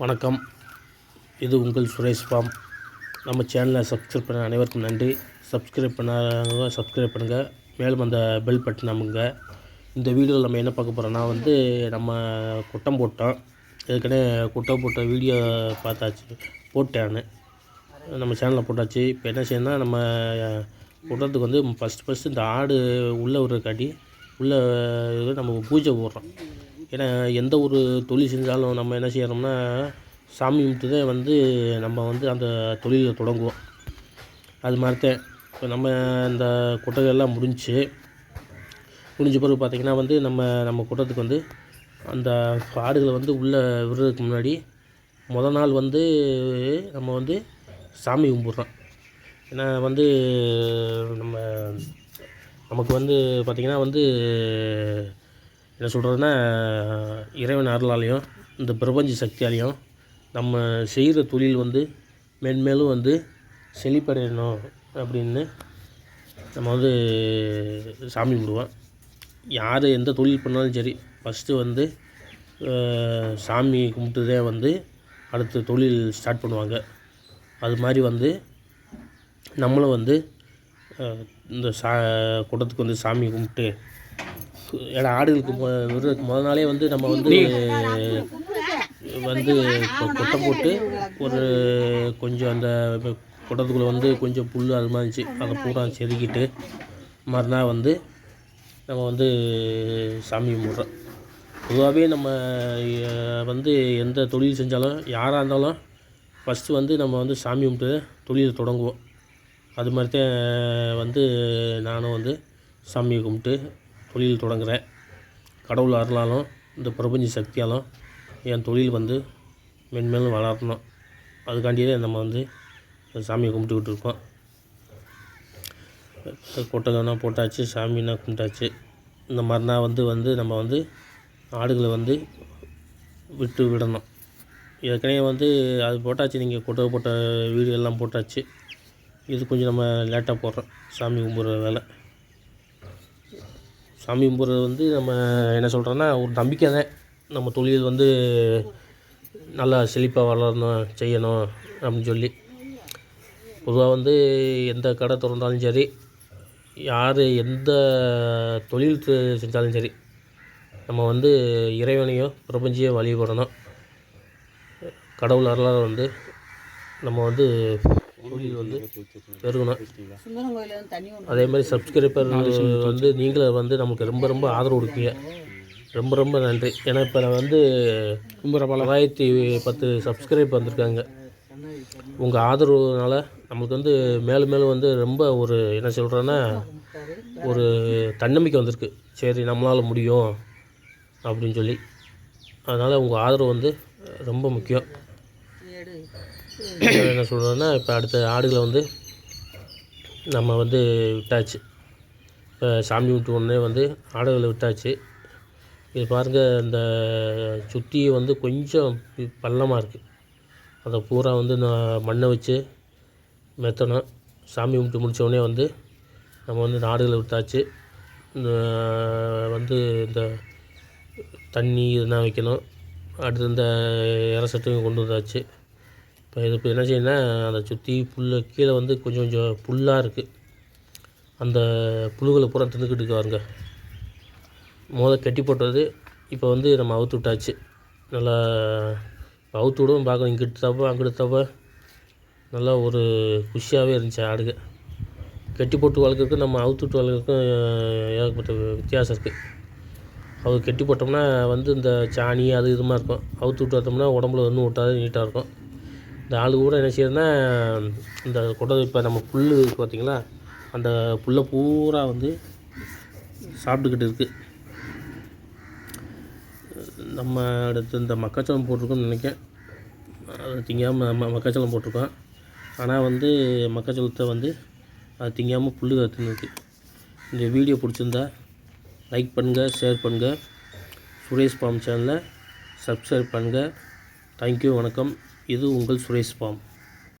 வணக்கம். இது உங்கள் சுரேஷ் ஃபார்ம். நம்ம சேனலை சப்ஸ்கிரைப் பண்ண அனைவருக்கும் நன்றி. சப்ஸ்கிரைப் பண்ணாதவங்க சப்ஸ்கிரைப் பண்ணுங்கள் மேலும் அந்த பெல் பட்டன் அமுங்க. இந்த வீடியோவில் நம்ம என்ன பார்க்க போகிறோம்னா வந்து நம்ம குட்டம் போட்டோம். ஏற்கனவே குட்டம் போட்ட வீடியோ பார்த்தாச்சு. போட்டேன். நம்ம சேனலில் போட்டாச்சு. இப்போ என்ன செய்யணும்னா நம்ம குட்டத்துக்கு வந்து ஃபஸ்ட்டு ஃபஸ்ட்டு இந்த ஆடு உள்ளே விடுறக்காட்டி உள்ளே நம்ம பூஜை போடுறோம். ஏன்னா எந்த ஒரு தொழில் செஞ்சாலும் நம்ம என்ன செய்யறோம்னா சாமி கும்பிட்டு தான் வந்து நம்ம வந்து அந்த தொழிலை தொடங்குவோம். அது மாதிரி தான் இப்போ நம்ம இந்த குட்டகையெல்லாம் முடிஞ்சுச்சு முடிஞ்ச பிறகு பார்த்திங்கன்னா வந்து நம்ம நம்ம குட்டத்துக்கு வந்து அந்த ஆடுகளை வந்து உள்ளே விடுறதுக்கு முன்னாடி முத நாள் வந்து நம்ம வந்து சாமி கும்பிட்றோம். ஏன்னா வந்து நம்ம நமக்கு வந்து பார்த்திங்கன்னா வந்து என்ன சொல்கிறதுனா இறைவன் அருளாலையும் இந்த பிரபஞ்ச சக்தியாலையும் நம்ம செய்கிற தொழில் வந்து மென்மேலும் வந்து செழிப்படையணும் அப்படின்னு நம்ம வந்து சாமி கும்பிடுவோம். யார் எந்த தொழில் பண்ணாலும் சரி ஃபஸ்ட்டு வந்து சாமி கும்பிட்டுதே வந்து அடுத்த தொழில் ஸ்டார்ட் பண்ணுவாங்க. அது மாதிரி வந்து நம்மளும் வந்து இந்த சா குடத்துக்கு வந்து சாமி கும்பிட்டு ஏன்னா ஆடுகளுக்கு விடுறதுக்கு முத நாளே வந்து நம்ம வந்து வந்து கொட்டை போட்டு ஒரு கொஞ்சம் அந்த குடத்துக்குள்ளே வந்து கொஞ்சம் புல் அது மாதிரி இருந்துச்சு. அதை பூரா செதுக்கிட்டு மறுநாள் வந்து நம்ம வந்து சாமி கும்பிட்றோம். பொதுவாகவே நம்ம வந்து எந்த தொழில் செஞ்சாலும் யாராக இருந்தாலும் ஃபஸ்ட்டு வந்து நம்ம வந்து சாமி கும்பிட்டு தொழிலை தொடங்குவோம். அது மாதிரி தான் வந்து நானும் வந்து சாமியை கும்பிட்டு தொழில் தொடங்குறேன். கடவுள் அருளாலும் இந்த பிரபஞ்ச சக்தியாலும் என் தொழில் வந்து மென்மேலும் வளரணும். அதுக்காண்டியே நம்ம வந்து சாமியை கும்பிட்டுக்கிட்டு இருக்கோம். கொட்டகைனா போட்டாச்சு சாமினா கும்பிட்டாச்சு. இந்த மாதிரினா வந்து வந்து நம்ம வந்து ஆடுகளை வந்து விட்டு விடணும். ஏற்கனவே வந்து அது போட்டாச்சு நீங்கள் கொட்டகை போட்ட வீடியோ எல்லாம் போட்டாச்சு. இது கொஞ்சம் நம்ம லேட்டாக போடுறோம். சாமி கும்பிட்ற வேலை. சாமி கும்பிட்றது வந்து நம்ம என்ன சொல்கிறோன்னா ஒரு நம்பிக்கை தான். நம்ம தொழில் வந்து நல்லா செழிப்பாக வளரணும் செய்யணும் அப்படின்னு சொல்லி. பொதுவாக வந்து எந்த கடை திறந்தாலும் சரி யார் எந்த தொழில் செஞ்சாலும் சரி நம்ம வந்து இறைவனையோ பிரபஞ்சையோ வழிபடணும். கடவுள் அருளால் வந்து நம்ம வந்து தொழில் வந்து பெருகணும் அதே மாதிரி சப்ஸ்கிரைபர் வந்து நீங்களும் வந்து நமக்கு ரொம்ப ரொம்ப ஆதரவு கொடுப்பீங்க. ரொம்ப ரொம்ப நன்றி. ஏன்னா இப்போ நான் வந்து தொள்ளாயிரத்தி பத்து சப்ஸ்கிரைப் வந்திருக்காங்க. உங்கள் ஆதரவுனால நமக்கு வந்து மேலும் மேலும் வந்து ரொம்ப ஒரு என்ன சொல்கிறேன்னா ஒரு தன்னம்பிக்கை வந்திருக்கு. சரி நம்மளால் முடியும் அப்படின்னு சொல்லி. அதனால் உங்கள் ஆதரவு வந்து ரொம்ப முக்கியம். என்ன சொல்கிறேன்னா இப்போ அடுத்த ஆடுகளை வந்து நம்ம வந்து விட்டாச்சு. இப்போ சாமி விட்டு உடனே வந்து ஆடுகளை விட்டாச்சு. இது பாருங்கள் இந்த சுற்றி வந்து கொஞ்சம் பள்ளமாக இருக்குது அதை பூரா வந்து நான் மண்ணை வச்சு மெத்தணும். சாமி கும்பிட்டு முடிச்ச வந்து நம்ம வந்து இந்த ஆடுகளை விட்டாச்சு. இந்த வந்து இந்த தண்ணி இதெல்லாம் வைக்கணும். அடுத்து இந்த இறசட்டையும் கொண்டு வந்தாச்சு. இப்போ இது இப்போ என்ன செய்யணும்னா அதை சுற்றி புல் கீழே வந்து கொஞ்சம் கொஞ்சம் புல்லாக இருக்குது அந்த புழுகளை பூரா தின்னுக்கிட்டு வாருங்க மோத கட்டி போட்டது இப்போ வந்து நம்ம அவுத்து விட்டாச்சு. நல்லா அவுத்து விடவும் பார்க்கணும். இங்கிட்டு தப்ப அங்கிட்டு தப்ப நல்லா ஒரு குஷியாகவே இருந்துச்சு ஆடுக. கட்டி போட்டு வளர்க்குறதுக்கும் நம்ம அவுத்து விட்டு வளர்க்குறதுக்கும் ஏகப்பட்ட வித்தியாசம் இருக்குது அவர் கட்டி போட்டோம்னா வந்து இந்த சாணி அது இதுமாக இருக்கும். அவுத்து விட்டு வந்தோம்னா உடம்புல ஒன்றும் விட்டாது நீட்டாக இருக்கும். இந்த ஆளு கூட என்ன செய்யுதுன்னா இந்த குடம் இப்போ நம்ம புல் இருக்கு அந்த புல்லை பூரா வந்து சாப்பிட்டுக்கிட்டு இருக்குது நம்ம அடுத்து இந்த மக்காச்சோளம் போட்டிருக்கோம்னு நினைக்கேன் அது திங்காமல் ம மக்காச்சோளம் போட்டிருக்கோம். ஆனால் வந்து மக்காச்சோளத்தை வந்து அது திங்காமல் புல் கற்றுனுக்கு இந்த வீடியோ பிடிச்சிருந்தா லைக் பண்ணுங்கள் ஷேர் பண்ணுங்கள் சுரேஷ் பாம் சேனலை சப்ஸ்கிரைப் பண்ணுங்கள் தேங்க்யூ வணக்கம். இது உங்கள் சுரேஷ் ஃபார்ம்